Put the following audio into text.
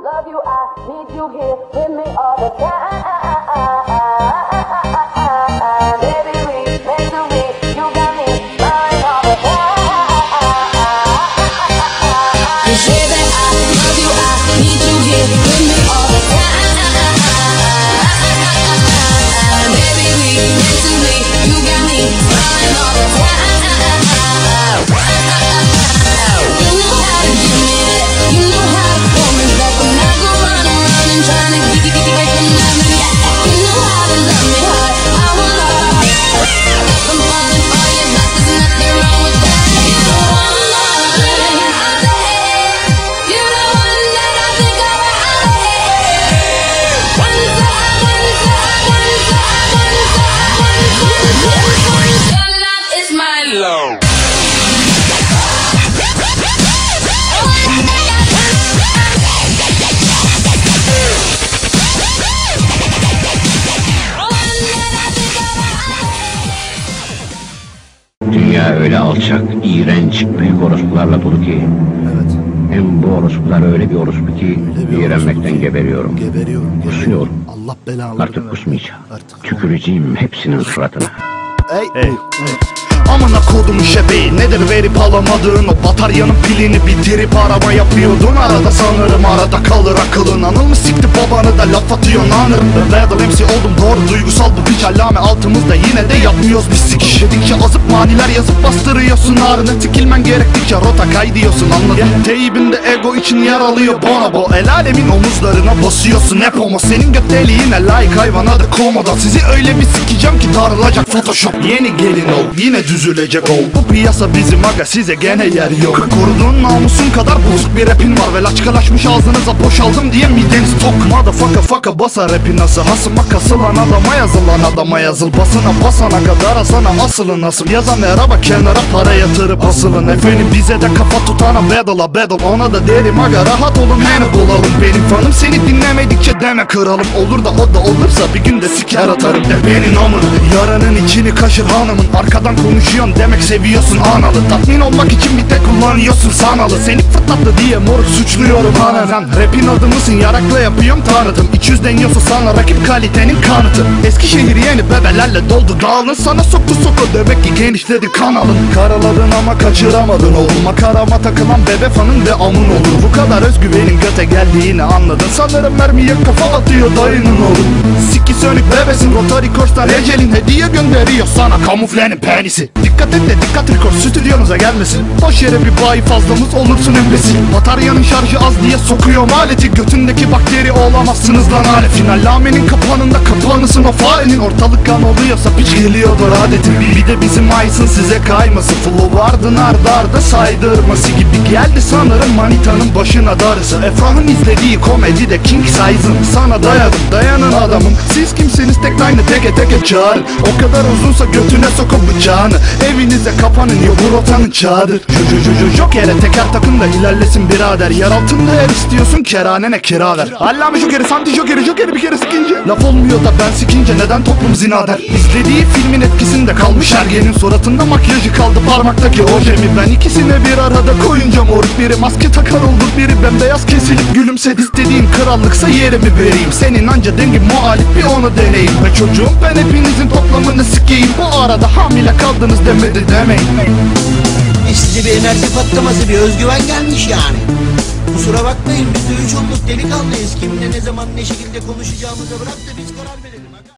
Love you, I need you here with me all the time. Alçak, iğrenç, büyük orospularla dolu ki Evet. hem bu orospular öyle bir orospu ki bir iğrenmekten ki geberiyorum. Geberiyorum. Kusuyorum. Allah belanı Artık kusmayacağım. Artık. Tüküreceğim hepsinin suratına. Ey, ey, Amına kodum şebeği nedir verip alamadığın o bataryanın pilini bitirip arama yapıyordun Arada sanırım arada kalır akılın Anıl mı sikti babanı da laf atıyorsun anırım Battle MC oldum doğru duygusal bu piç allame altımızda yine de yapmıyoruz biz sikiş Dedikçe azıp maniler yazıp bastırıyorsun Ağrına tikilmen gerektikçe rota kaydıyorsun anladın Teybinde ego için yer alıyor bonobo El alemin omuzlarına basıyorsun hep homo. Senin göt deliğine layık hayvan adı komodo Sizi öyle bir sikeceğim ki darılacak photoshop. Yeni gelin ol yine düzülecek ol. Bu piyasa bizim aga size gene yer yok. Koruduğun namusun kadar bozuk bir rapin var. Ve laçkalaşmış ağzınıza boşaldım diye mideniz tok Motherfucker fucker basa rapi nasıl? Hasıma kasılan adama yazılan adama yazıl. Basına basana kadar asana asılın asıl Yazan merhaba kenara para yatırıp asılın. Efendim bize de kafa tutana battle'a battle Ona da derim aga rahat olun beni bulalım. Benim fanım seni dinlemedikçe deme kralım Olur da o da olursa bir günde siker atarım de. Benim amını Yaranın içini kaşır hanımın. Arkadan konuşuyorsun demek seviyorsun analı. Tatmin olmak için bir tek kullanıyorsun sanalı. Seni fırtlattı diye moruk suçluyorum Sen rapin adı mısın? Yarakla yapıyorum tanıtım. 200 deniyorsa sana rakip kalitenin kanıtı. Eskişehir yeni bebelerle doldu dağılın Sana soktu soku demek ki genişledi kanalın. Karaladın ama kaçıramadın oğlum. Makarama takılan bebe fanın ve amın olur. Bu kadar özgüvenin göte geldiğini anladın. Sanırım mermiye kafa atıyor dayının oğlum Siki sönük bebesin Rotary Cors'tan Ecelin hediye gönderiyor sana. Kamuflenin penisi. Dikkat et de dikkat record stüdyonuza gelmesin. Boş yere bir bayi fazlamız olursun embesil Bataryanın şarjı az diye sokuyor maleti. Götündeki bakteri olamazsınız lan alet Finallamenin kapağında kapağınısın o farenin Ortalık kan oluyorsa piç geliyordur adetin Bir de bizim aysın size kayması Flow vardın arda arda saydırması gibi Geldi sanırım manitanın başına darısı. Efrah'ın izlediği komedi de king size'ın. Sana dayadım dayanın adamım. Siz kimsiniz? Tek aynı teke teke çağırın O kadar uzunsa götüne sokun bıçağını. Evinize kapanın ya bu rotanın çağıdır Joker'e teker takın da ilerlesin birader. Yer altında yer istiyorsun keranene kira ver. Allame Joker'i santi Joker'i Joker'i bir kere sikince Laf olmuyor da ben sikince neden toplum zina der İzlediği filmin etkisinde kalmış ergenin suratında makyajı kaldı. Parmaktaki ojemi Ben ikisini bir arada koyunca moruk biri maske takar oldu biri bembeyaz kesilip gülümsedi İstediğin krallıksa yerimi vereyim. Senin anca dengin muhalif bir onu deneyim. Ve çocuğum ben hepinizin toplamını sikeyim. Bu arada hamile kaldınız demedi demeyin. Size bir enerji patlaması, bir özgüven gelmiş yani. Kusura bakmayın biz de üç olduk delikanlıyız. Kimle ne zaman ne şekilde konuşacağımıza bırak da biz karar verelim.